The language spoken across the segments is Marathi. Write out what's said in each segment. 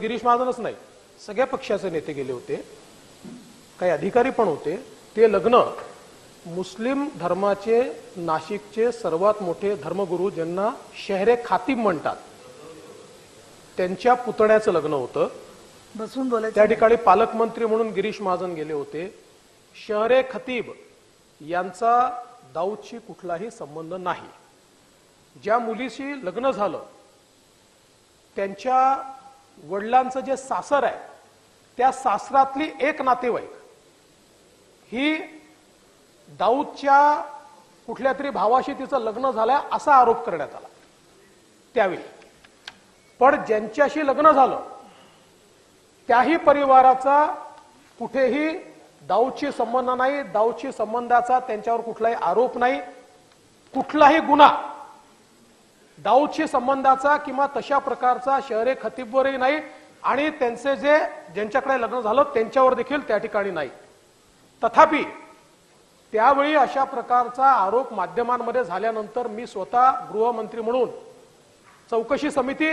गिरीश महाजनच नाही. सगळ्या पक्षाचे नेते गेले होते. काही अधिकारी पण होते. ते लग्न मुस्लिम धर्माचे नाशिकचे सर्वात मोठे धर्मगुरू ज्यांना शहरे खातीब म्हणतात त्यांच्या पुतण्याचं लग्न होतं. बसून बोलायचं त्या ठिकाणी पालकमंत्री म्हणून गिरीश महाजन गेले होते. शहरे खतीब यांचा दाऊदशी कुठलाही संबंध नाही. ज्या मुलीशी लग्न झालं त्यांच्या वडिलांचं जे सासर आहे त्या सासरातली एक नातेवाईक ही दाऊदच्या कुठल्या तरी भावाशी तिचं लग्न झालंय असा आरोप करण्यात आला. त्यावेळी. पण ज्यांच्याशी लग्न झालं त्याही परिवाराचा कुठेही दाऊदशी संबंध नाही दाऊदशी संबंधाचा त्यांच्यावर कुठलाही आरोप नाही कुठलाही गुन्हा दाऊदशी संबंधाचा किंवा तशा प्रकारचा शहरे खतीबवरही नाही आणि त्यांचे जे ज्यांच्याकडे लग्न झालं त्यांच्यावर देखील त्या ठिकाणी नाही. तथापि त्यावेळी अशा प्रकारचा आरोप माध्यमांमध्ये झाल्यानंतर मी स्वतः गृहमंत्री म्हणून चौकशी समिती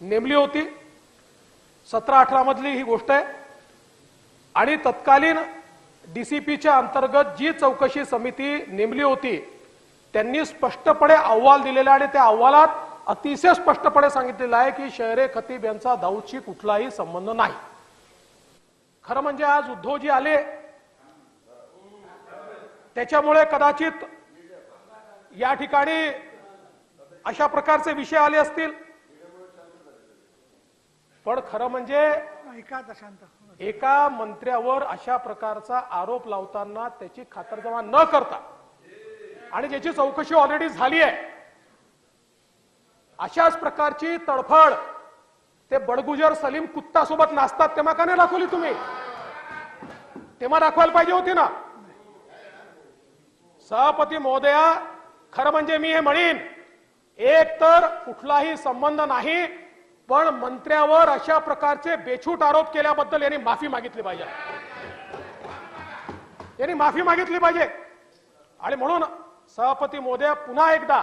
नेमली होती. सतरा अठरा मधली ही गोष्ट आहे. आणि तत्कालीन डीसीपीच्या अंतर्गत जी चौकशी समिती नेमली होती त्यांनी स्पष्टपणे अहवाल दिलेला आणि त्या अहवालात अतिशय स्पष्टपणे सांगितलेलं आहे की शहरे खतीब यांचा दाऊदशी कुठलाही संबंध नाही. खरं म्हणजे आज उद्धवजी आले. त्याच्यामुळे कदाचित या ठिकाणी अशा प्रकारचे विषय आले असतील. पण खरं म्हणजे एका मंत्र्यावर अशा प्रकारचा आरोप लावताना त्याची खातरजमा न करता आणि ज्याची चौकशी ऑलरेडी झाली आहे. अशाच प्रकारची तडफड ते बडगुजर सलीम कुत्ता सोबत नाचतात तेव्हा का नाही दाखवली तुम्ही? तेव्हा दाखवायला पाहिजे होती ना. सभापती महोदया खरं म्हणजे मी हे म्हणीन एक तर कुठलाही संबंध नाही पण मंत्र्यावर अशा प्रकारचे बेछूट आरोप केल्याबद्दल यांनी माफी मागितली पाहिजे. यांनी माफी मागितली पाहिजे. आणि म्हणून सभापती महोदया पुन्हा एकदा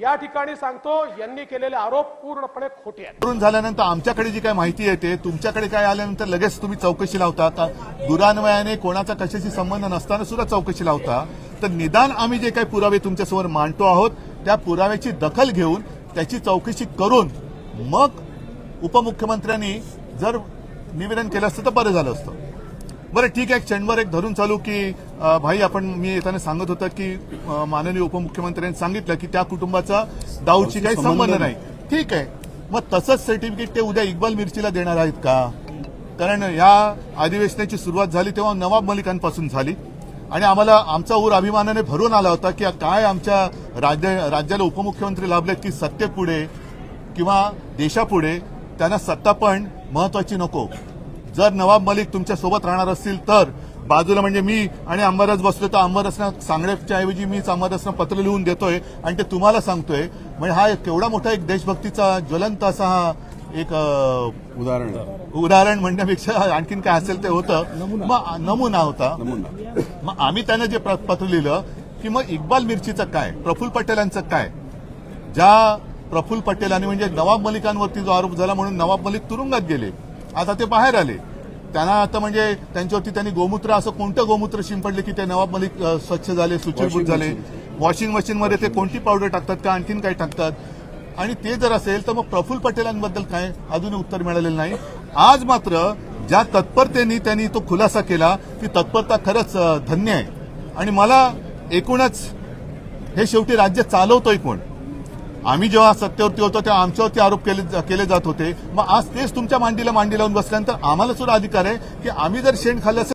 या ठिकाणी सांगतो यांनी केलेले आरोप पूर्णपणे खोटे आहेत. करून झाल्यानंतर आमच्याकडे जी काय माहिती येते तुमच्याकडे काय आल्यानंतर लगेच तुम्ही चौकशी लावता का? दुरान्वयाने कोणाचा कशाशी संबंध नसताना सुद्धा चौकशी लावता? तर निदान आम्ही जे काही पुरावे तुमच्यासमोर मांडतो आहोत त्या पुराव्याची दखल घेऊन त्याची चौकशी करून मग उपमुख्यमंत्र्यांनी जर निवेदन केलं असतं तर बरं झालं असतं. बरं ठीक आहे क्षणभर एक धरून चालू की भाई आपण मी येताना सांगत होता की माननीय उपमुख्यमंत्र्यांनी सांगितलं की त्या कुटुंबाचा दाऊदशी काही संबंध नाही. ठीक आहे. मग तसंच सर्टिफिकेट ते उद्या इक्बाल मिरचीला देणार आहेत का? कारण या अधिवेशनाची सुरुवात झाली तेव्हा नवाब मलिकांपासून झाली. आणि आम्हाला आमचा ऊर अभिमानाने भरून आला होता की काय आमच्या राज्य राज्याला उपमुख्यमंत्री लाभलेत की सत्तेपुढे किंवा देशापुढे त्यांना सत्ता पण महत्वाची नको. जर नवाब मलिक तुमच्यासोबत राहणार असतील तर बाजूला म्हणजे मी आणि अंबादास बसलो तर अंबादासना सांगण्याच्या ऐवजी मीच अंबादासना पत्र लिहून देतोय आणि ते तुम्हाला सांगतोय. म्हणजे हा एक केवढा मोठा एक देशभक्तीचा ज्वलंत असा हा एक उदाहरण उदाहरण म्हणण्यापेक्षा आणखीन काय असेल ते होतं. मग नमुना होता. मग आम्ही त्यांना जे प्र- पत्र लिहिलं की मग इक्बाल मिरचीचं काय प्रफुल्ल पटेलांचं काय? ज्या प्रफुल्ल पटेलांनी म्हणजे नवाब मलिकांवरती जो आरोप झाला म्हणून नवाब मलिक तुरुंगात गेले. आता ते बाहेर आले. त्यांना आता म्हणजे त्यांच्यावरती त्यांनी गोमूत्र असं कोणतं गोमूत्र शिंपडले की ते नवाब मलिक स्वच्छ झाले सुचिरभूत झाले. वॉशिंग मशीनमध्ये ते कोणती पावडर टाकतात का आणखीन काय टाकतात? आणि ते जर असेल तर मग प्रफुल्ल पटेलांबद्दल काय अजूनही उत्तर मिळालेलं नाही. आज मात्र ज्या तत्परतेने त्यांनी तो खुलासा केला ती तत्परता खरंच धन्य आहे. आणि मला एकूणच हे शेवटी राज्य चालवतोय कोण? आम्ही जेव्हा सत्तेवरती होतो तेव्हा आमच्यावरती आरोप केले केले जात होते. मग आज तेच तुमच्या मांडीला मांडी लावून बसल्यानंतर आम्हाला सुद्धा अधिकार आहे की आम्ही जर शेण खाल्लं